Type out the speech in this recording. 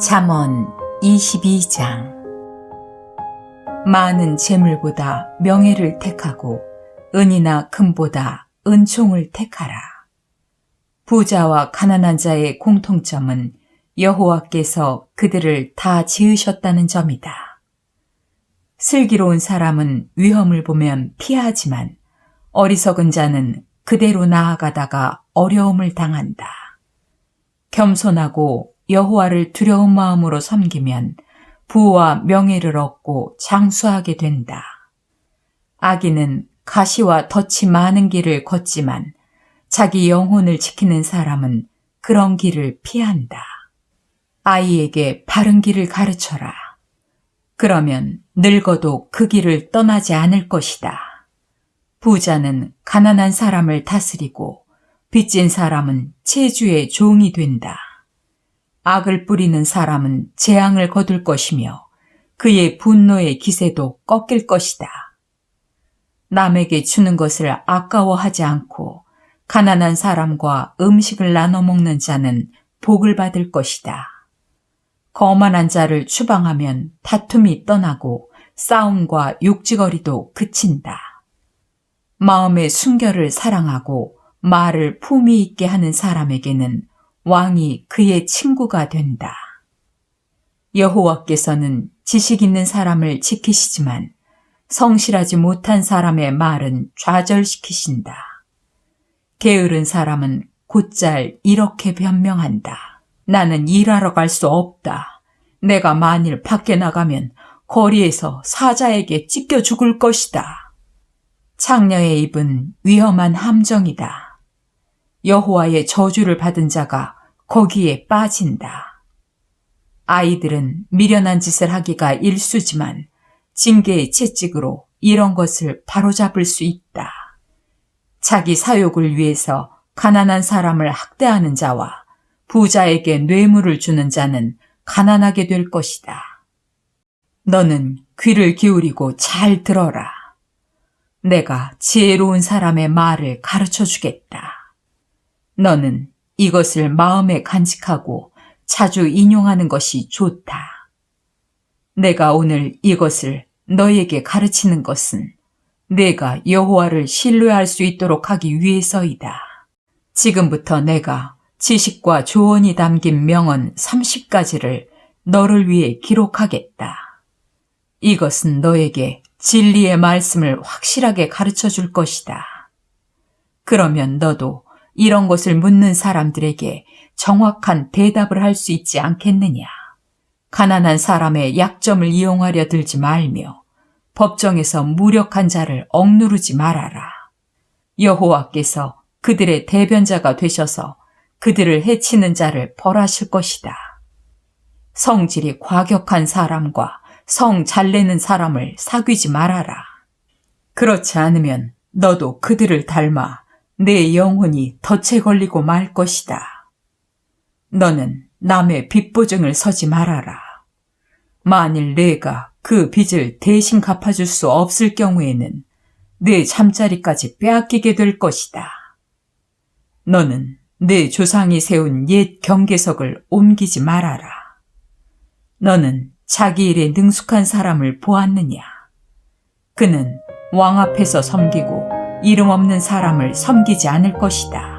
잠언 22장 많은 재물보다 명예를 택하고 은이나 금보다 은총을 택하라. 부자와 가난한 자의 공통점은 여호와께서 그들을 다 지으셨다는 점이다. 슬기로운 사람은 위험을 보면 피하지만 어리석은 자는 그대로 나아가다가 어려움을 당한다. 겸손하고 여호와를 두려운 마음으로 섬기면 부와 명예를 얻고 장수하게 된다. 아기는 가시와 덫이 많은 길을 걷지만 자기 영혼을 지키는 사람은 그런 길을 피한다. 아이에게 바른 길을 가르쳐라. 그러면 늙어도 그 길을 떠나지 않을 것이다. 부자는 가난한 사람을 다스리고 빚진 사람은 체주의 종이 된다. 악을 뿌리는 사람은 재앙을 거둘 것이며 그의 분노의 기세도 꺾일 것이다. 남에게 주는 것을 아까워하지 않고 가난한 사람과 음식을 나눠 먹는 자는 복을 받을 것이다. 거만한 자를 추방하면 다툼이 떠나고 싸움과 욕지거리도 그친다. 마음의 순결을 사랑하고 말을 품위 있게 하는 사람에게는 왕이 그의 친구가 된다. 여호와께서는 지식 있는 사람을 지키시지만 성실하지 못한 사람의 말은 좌절시키신다. 게으른 사람은 곧잘 이렇게 변명한다. 나는 일하러 갈 수 없다. 내가 만일 밖에 나가면 거리에서 사자에게 찢겨 죽을 것이다. 창녀의 입은 위험한 함정이다. 여호와의 저주를 받은 자가 거기에 빠진다. 아이들은 미련한 짓을 하기가 일수지만 징계의 채찍으로 이런 것을 바로잡을 수 있다. 자기 사욕을 위해서 가난한 사람을 학대하는 자와 부자에게 뇌물을 주는 자는 가난하게 될 것이다. 너는 귀를 기울이고 잘 들어라. 내가 지혜로운 사람의 말을 가르쳐 주겠다. 너는 이것을 마음에 간직하고 자주 인용하는 것이 좋다. 내가 오늘 이것을 너에게 가르치는 것은 내가 여호와를 신뢰할 수 있도록 하기 위해서이다. 지금부터 내가 지식과 조언이 담긴 명언 30가지를 너를 위해 기록하겠다. 이것은 너에게 진리의 말씀을 확실하게 가르쳐 줄 것이다. 그러면 너도 이런 것을 묻는 사람들에게 정확한 대답을 할 수 있지 않겠느냐. 가난한 사람의 약점을 이용하려 들지 말며 법정에서 무력한 자를 억누르지 말아라. 여호와께서 그들의 대변자가 되셔서 그들을 해치는 자를 벌하실 것이다. 성질이 과격한 사람과 성 잘내는 사람을 사귀지 말아라. 그렇지 않으면 너도 그들을 닮아 내 영혼이 덫에 걸리고 말 것이다. 너는 남의 빚보증을 서지 말아라. 만일 내가 그 빚을 대신 갚아줄 수 없을 경우에는 내 잠자리까지 빼앗기게 될 것이다. 너는 내 조상이 세운 옛 경계석을 옮기지 말아라. 너는 자기 일에 능숙한 사람을 보았느냐? 그는 왕 앞에서 섬기고 이름 없는 사람을 섬기지 않을 것이다.